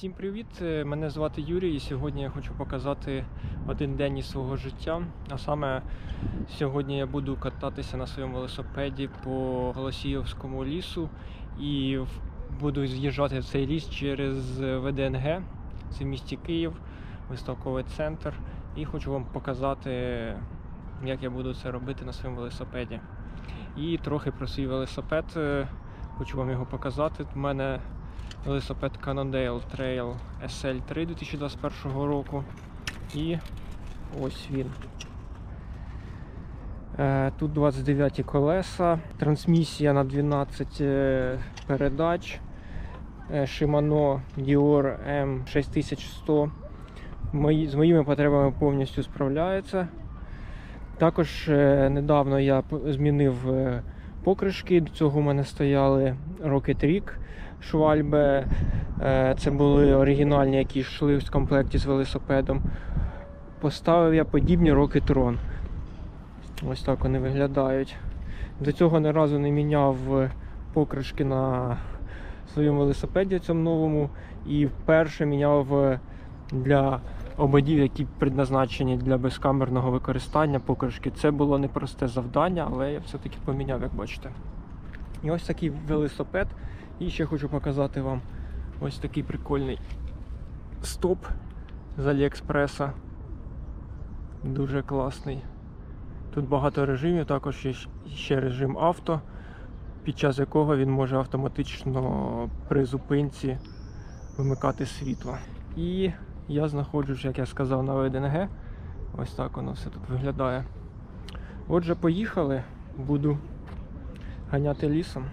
Всім привіт! Е, Мене звати Юрій і сьогодні я хочу показати один день із свого життя. А саме сьогодні я буду кататися на своєму велосипеді по Голосіївському лісу і буду з'їжджати в цей ліс через ВДНГ. Це в місті Київ, виставковий центр. І хочу вам показати, як я буду це робити на своєму велосипеді. І трохи про свій велосипед. е, Хочу вам його показати. У мене велосипед Cannondale Trail SL3 2021 року. І ось він. Е, Тут 29 колеса, трансмісія на 12 е, передач. е, Shimano Dior M6100. З моїми потребами повністю справляється. Також недавно я змінив покришки. До цього у мене стояли Rocket Rig Швальбе. Е, Це були оригінальні, які йшли в комплекті з велосипедом. Поставив я подібні Rocket Tron. Ось так вони виглядають. До цього ні разу не міняв е, покришки на своєму велосипеді цьому новому. І вперше міняв е, для ободів, які предназначені для безкамерного використання покришки. Це було непросте завдання, але я все-таки поміняв, як бачите. І ось такий велосипед. І ще хочу показати вам ось такий прикольний стоп з Аліекспреса. Дуже класний. Тут багато режимів, також є ще режим авто, під час якого він може автоматично при зупинці вимикати світло. І я знаходжусь, як я сказав, на ВДНГ. Ось так воно все тут виглядає. Отже, поїхали, буду ганяти лісом.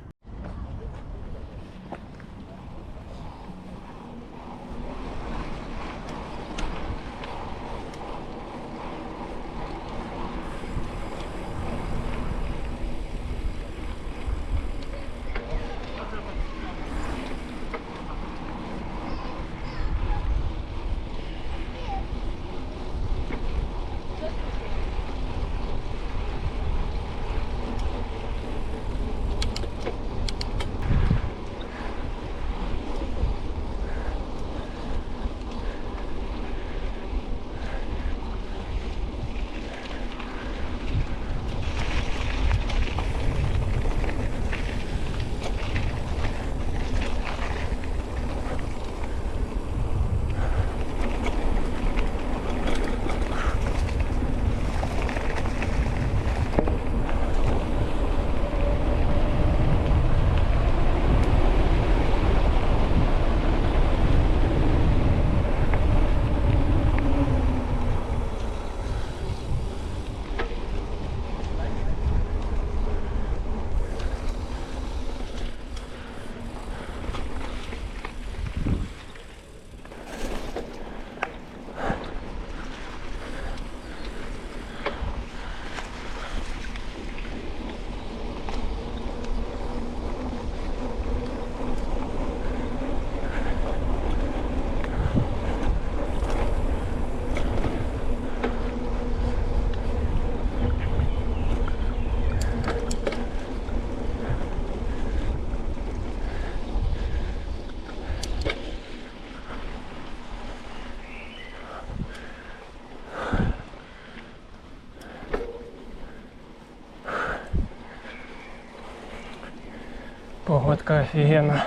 Погодка офігенна.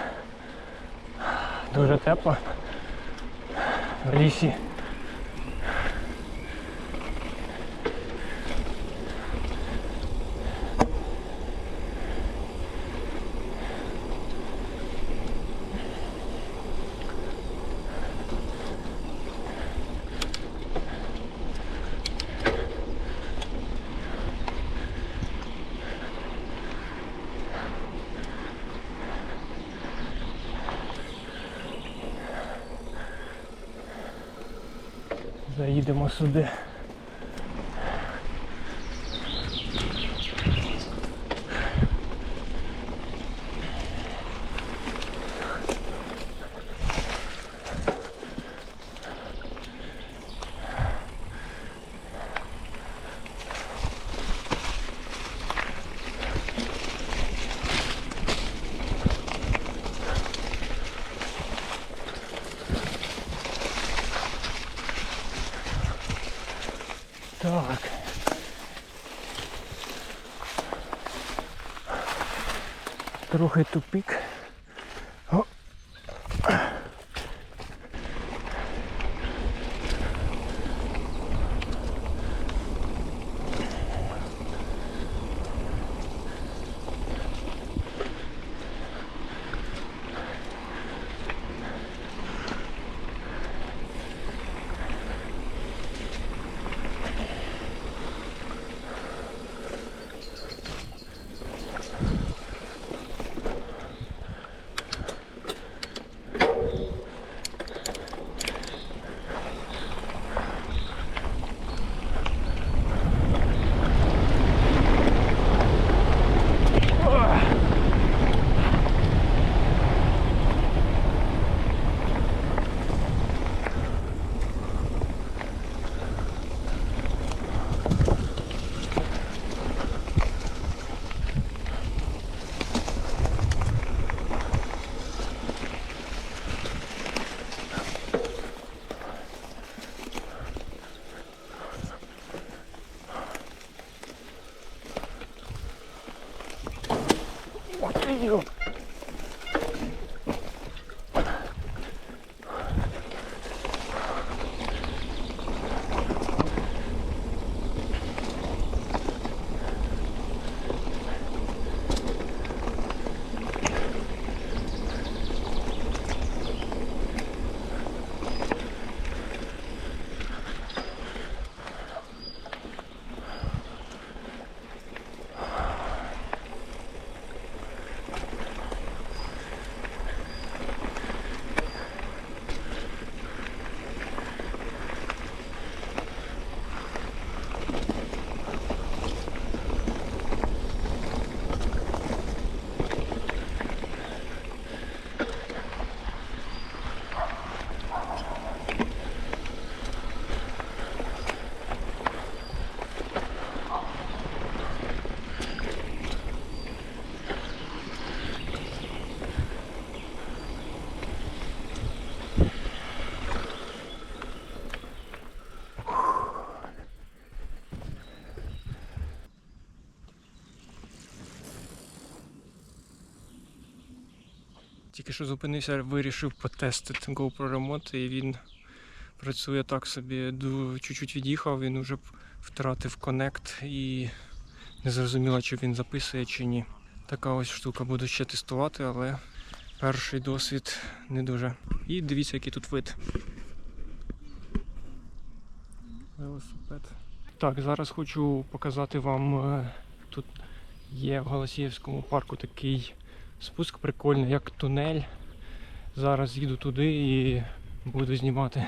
Дуже тепло. В лісі. Заїдемо сюди. Трохи тупик. Тільки що зупинився, вирішив потестити GoPro ремонт, і він працює так собі. Чуть-чуть від'їхав, він вже втратив коннект і не зрозуміло, чи він записує чи ні. Така ось штука буду ще тестувати, але перший досвід не дуже. І дивіться, який тут вид. Велосипед. Так, зараз хочу показати вам. е, Тут є в Голосіївському парку такий спуск прикольний, як тунель. Зараз їду туди і буду знімати.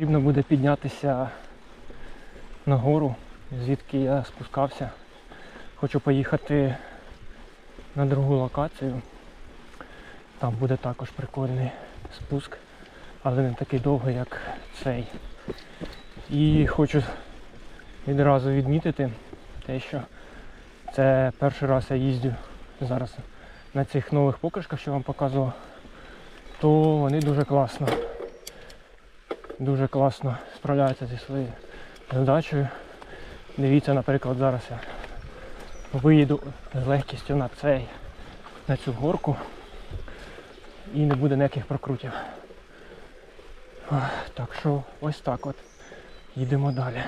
Потрібно буде піднятися нагору, звідки я спускався. Хочу поїхати на другу локацію. Там буде також прикольний спуск, але не такий довгий, як цей. І хочу відразу відмітити те, що це перший раз я їздю зараз на цих нових покришках, що вам показував, то вони дуже класно. Дуже класно справляється зі своєю задачею. Дивіться, наприклад, зараз я виїду з легкістю на цей, на цю горку і не буде ніяких прокрутів. Так що ось так от. Їдемо далі.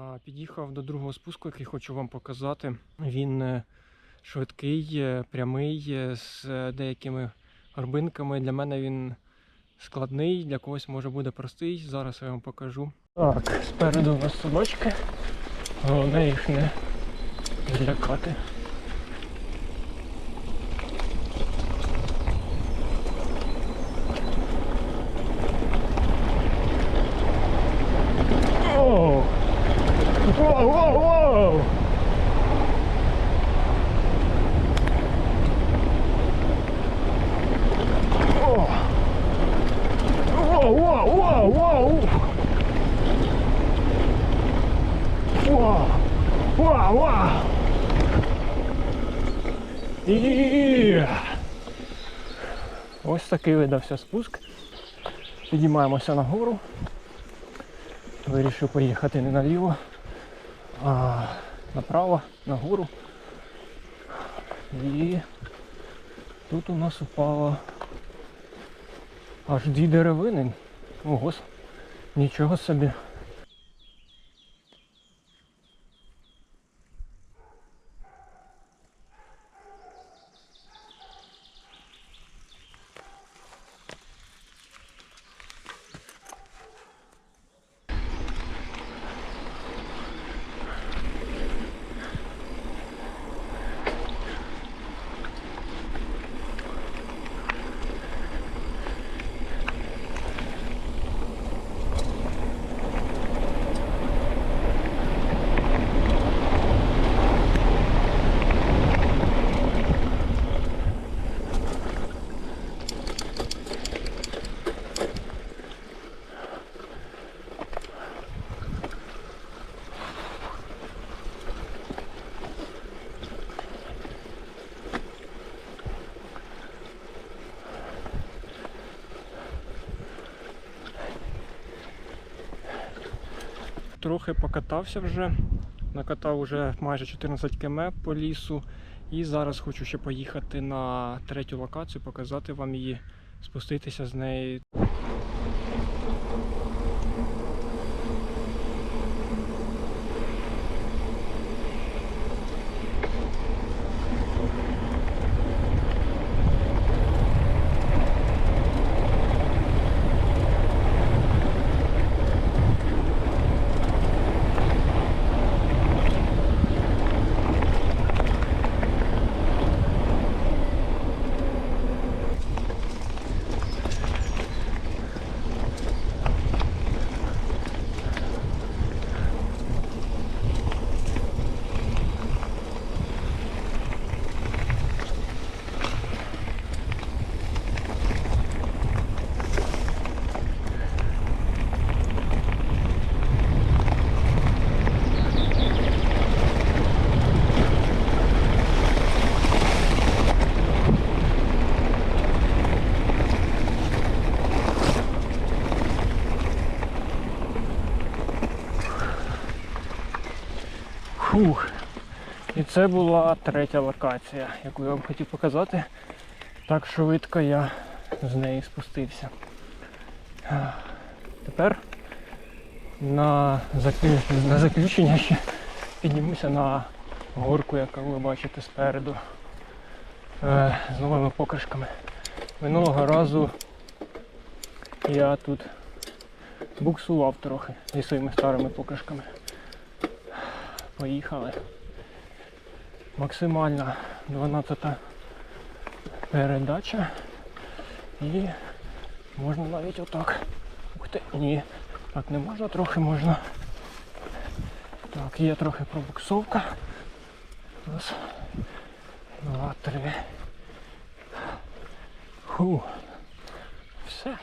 А, Під'їхав до другого спуску, який хочу вам показати. Він е, швидкий, е, прямий, е, з деякими горбинками. Для мене він складний, для когось може буде простий. Зараз я вам покажу. Так, спереду у нас собачки. Головне їх не злякати. Вау, вау! І... Ось такий видався спуск. Підіймаємося нагору. Вирішив поїхати не наліво, а направо, нагору. І тут у нас упало аж дві деревини. Ого, нічого собі. Трохи покатався вже. Накатав вже майже 14 км по лісу. І зараз хочу ще поїхати на третю локацію, показати вам її, спуститися з неї. Фух. І це була третя локація, яку я вам хотів показати. Так швидко я з неї спустився. Тепер на, на заключення ще піднімуся на горку, яку ви бачите спереду. Е, з новими покришками. Минулого разу я тут буксував трохи зі своїми старими покришками. Поїхали. Максимальна 12 передача. І можна навіть отак. Ух ти, ні. Так не можна, трохи можна. Так, є трохи пробуксовка. Раз, два, три. Ху. Все.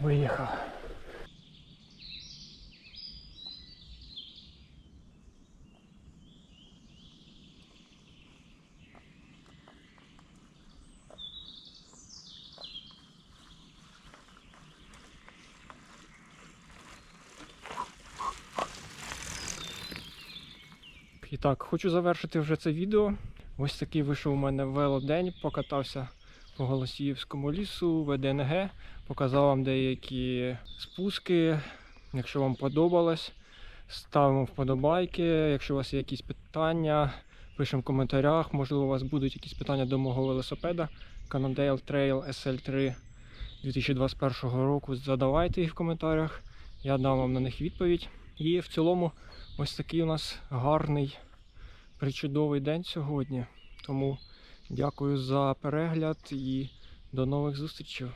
Виїхав. Так, хочу завершити вже це відео. Ось такий вийшов у мене велодень, покатався по Голосіївському лісу, ВДНГ, показав вам деякі спуски. Якщо вам подобалось, ставимо вподобайки. Якщо у вас є якісь питання, пишемо в коментарях. Можливо, у вас будуть якісь питання до мого велосипеда Cannondale Trail SL3 2021 року. Задавайте їх в коментарях, я дам вам на них відповідь. І в цілому ось такий у нас гарний, причудовий день сьогодні. Тому дякую за перегляд і до нових зустрічей.